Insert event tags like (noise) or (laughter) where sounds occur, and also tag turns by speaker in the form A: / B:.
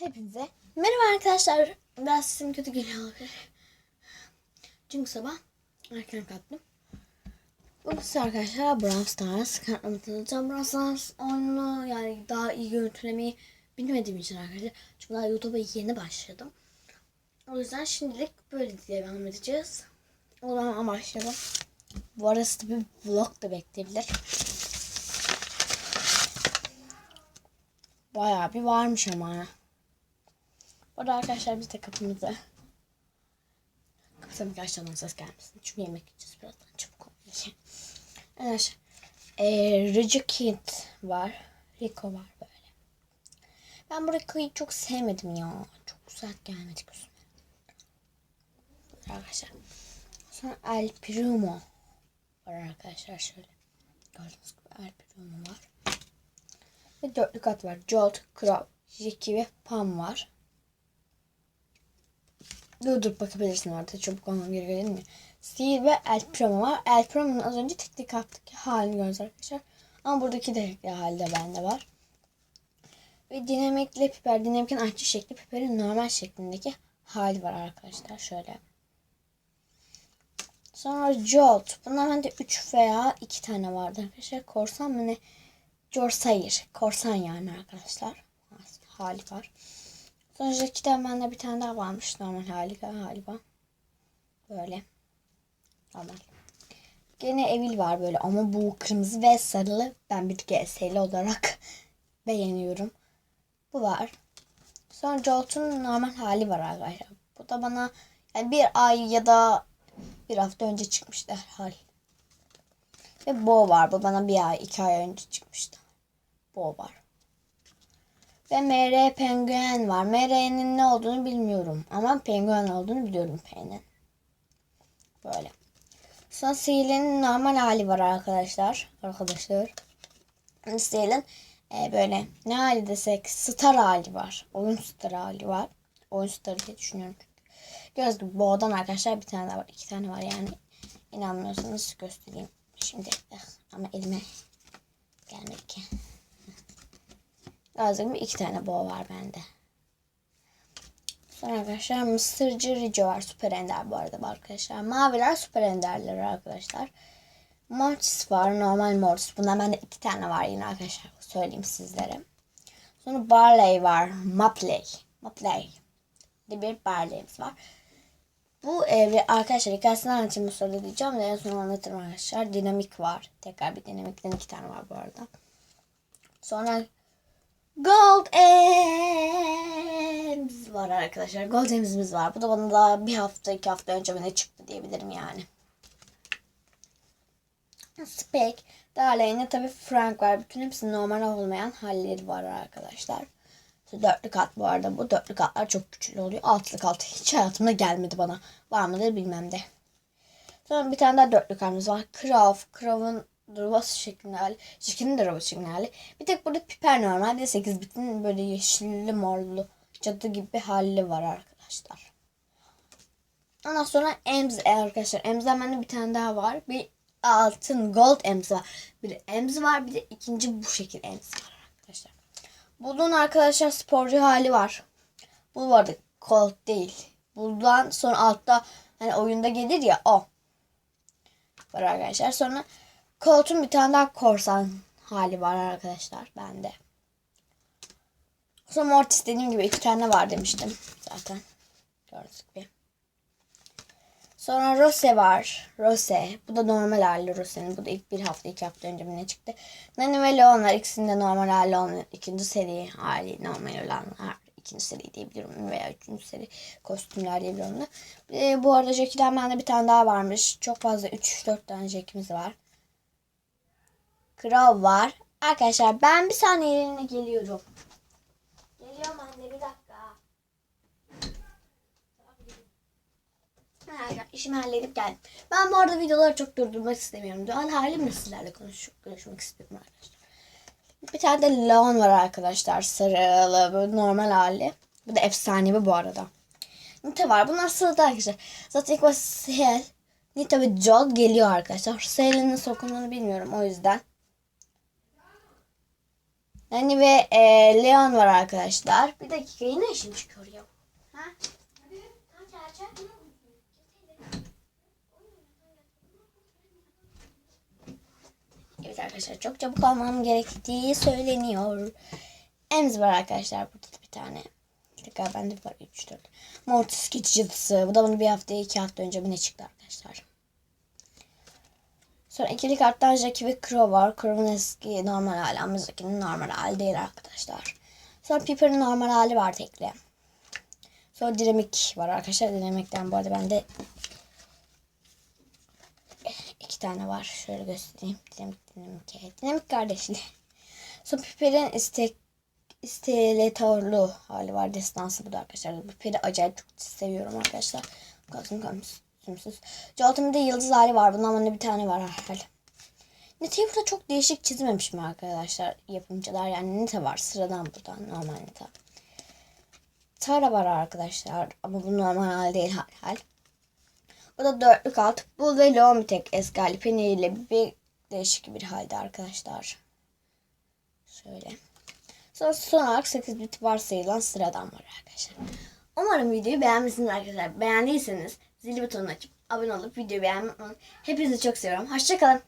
A: Hepinize merhaba arkadaşlar. Biraz sesim kötü geliyor olabilir. Çünkü sabah erken kalktım. Bugün size arkadaşlar Brawl Stars kartlarımı tanıtacağım. Brawl Stars oyununu yani daha iyi görüntülemeyi bilmediğim için arkadaşlar. Çünkü daha YouTube'a yeni başladım. O yüzden şimdilik böyle devam edeceğiz. O zaman başlayalım. Bu arada bir vlog da bekleyebilir. Bayağı bir varmış ama. Orada arkadaşlar biz de kapımızı kapatalım ki aşağıdan ses gelmesin. Çünkü yemek yiyeceğiz birazdan çabuk olmayacak. Arkadaşlar Ricky Kid var. Rico var böyle. Ben bu Rico'yu çok sevmedim ya. Çok güzel gelmedi gözüme. Arkadaşlar. Sonra El Primo var arkadaşlar şöyle. Gördüğünüz gibi El Primo var. Ve dörtlü kat var. Jolt, Crow, Jiki ve Pam var. Dur dur bakabilirsin orada. Çabuk olmam gerekiyor değil mi? Steel ve El Primo var. El Primo'nun az önce tek tek attık halini görüyoruz arkadaşlar. Ama buradaki de tekli hali de bende var. Ve dinamikle piper. Dinamikin artçı şekli piperin normal şeklindeki hali var arkadaşlar. Şöyle. Sonra Jolt. Bunlar bende 3 veya 2 tane vardı arkadaşlar. Korsan mı ne? Corsair. Korsan yani arkadaşlar. Hali var. Sonra Jack'ten bende bir tane daha varmış. Normal hali galiba. Böyle. Normal. Gene Evil var böyle ama bu kırmızı ve sarılı. Ben bir GS'li olarak (laughs) beğeniyorum. Bu var. Sonra Jolt'un normal hali var arkadaşlar. Bu da bana yani bir ay ya da bir hafta önce çıkmıştı herhal. Ve Bo var. Bu bana bir ay, iki ay önce çıkmıştı. Bo var. Ve MR penguen var. MR'nin ne olduğunu bilmiyorum. Ama penguen olduğunu biliyorum P'nin. Böyle. Sonra Seal'in normal hali var arkadaşlar. Arkadaşlar. Seal'in e, böyle ne hali desek star hali var. Oyun star hali var. Oyun star diye düşünüyorum. Göz gibi boğdan arkadaşlar bir tane daha var. iki tane var yani. İnanmıyorsanız göstereyim. Şimdi ama elime gelmedi ki. Gibi iki tane boğa var bende. Sonra arkadaşlar Mısırcı Rico var. Süper Ender bu arada arkadaşlar. Maviler süper enderler arkadaşlar. Mortis var. Normal Mortis. Bundan bende iki tane var yine arkadaşlar. Söyleyeyim sizlere. Sonra Barley var. Mapley. Mapley. diye bir Barley'imiz var. Bu evre arkadaşlar hikayesini anlatayım bu sırada diyeceğim de en son anlatırım arkadaşlar. Dinamik var. Tekrar bir dinamikten iki tane var bu arada. Sonra Gold Ems var arkadaşlar. Gold Ems'imiz var. Bu da bana daha bir hafta iki hafta önce bana çıktı diyebilirim yani. Spek. Darlayne tabi Frank var. Bütün hepsi normal olmayan halleri var arkadaşlar. Dörtlü kat bu arada. Bu dörtlü katlar çok güçlü oluyor. Altılı kat hiç hayatımda gelmedi bana. Var mıdır bilmem de. Sonra bir tane daha dörtlü katımız var. Krav. Krav'ın robot şeklinde hali. De robot şeklinde hali. Bir tek burada piper normal. Bir de 8 bitin böyle yeşilli morlu cadı gibi hali var arkadaşlar. Ondan sonra Ems arkadaşlar. Ems'den bende bir tane daha var. Bir altın gold Ems var. Bir Ems var. Bir de ikinci bu şekil Ems var arkadaşlar. Bunun arkadaşlar sporcu hali var. Bu vardı Colt değil. Bundan sonra altta hani oyunda gelir ya o. Var arkadaşlar. Sonra Colt'un bir tane daha korsan hali var arkadaşlar bende. Sonra Mortis dediğim gibi iki tane var demiştim zaten. Gördük bir. Sonra Rose var. Rose. Bu da normal hali Rose'nin. Bu da ilk bir hafta iki hafta önce ne çıktı. Nani ve Leon var. İkisinde normal hali olan ikinci seri hali normal olanlar. ikinci seri diyebilirim veya üçüncü seri kostümler diyebilirim. Ee, bu arada Jackie'den bende bir tane daha varmış. Çok fazla 3-4 tane Jackie'miz var. Kral var. Arkadaşlar ben bir saniye yerine geliyorum. Geliyorum anne bir dakika. Ha, işimi halledip geldim. Ben bu arada videoları çok durdurmak istemiyorum. Doğal halimle sizlerle konuş konuşmak istiyorum arkadaşlar. Bir tane de Leon var arkadaşlar. Sarılı böyle normal hali. Bu da efsanevi bu arada. Nita var. Bunlar sırada arkadaşlar. Zaten ilk başta Sihel, Nita ve Joel geliyor arkadaşlar. Sihel'in nasıl okunduğunu bilmiyorum o yüzden. Nani ve e, Leon var arkadaşlar. Bir dakika yine işim çıkıyor ya. Evet arkadaşlar çok çabuk almam gerektiği söyleniyor. Ems var arkadaşlar burada da bir tane. Tekrar bende var 3 4. Mortis geçicisi. Bu da bunu bir hafta iki hafta önce mi ne çıktı arkadaşlar. Sonra ikili karttan Jackie ve Crow var. Crow'un eski normal hali ama Jackie'nin normal hali değil arkadaşlar. Sonra Piper'ın normal hali var tekli. Sonra dinamik var arkadaşlar. Dinamikten bu arada bende iki tane var. Şöyle göstereyim. Dinamik dinamik. Dinamik kardeşli. Sonra Piper'in istek istelatorlu hali var. Destansı bu da arkadaşlar. Piper'i acayip çok seviyorum arkadaşlar. Kalsın kalsın. Jolte'un bir yıldız hali var. Bundan bende bir tane var herhalde. Nete'yi burada çok değişik çizmemişim arkadaşlar yapımcılar. Yani Nete var sıradan buradan normal Nete. Tara var arkadaşlar ama bu normal hal değil hal hal. O da dörtlük alt. Bu ve Leon bir tek eski hali. İle bir değişik bir halde arkadaşlar. Şöyle. Sonra son olarak 8 bit varsayılan sıradan var arkadaşlar. Umarım videoyu beğenmişsiniz arkadaşlar. Beğendiyseniz zil butonunu açıp abone olup videoyu beğenmeyi unutmayın. Hepinizi çok seviyorum. Hoşçakalın.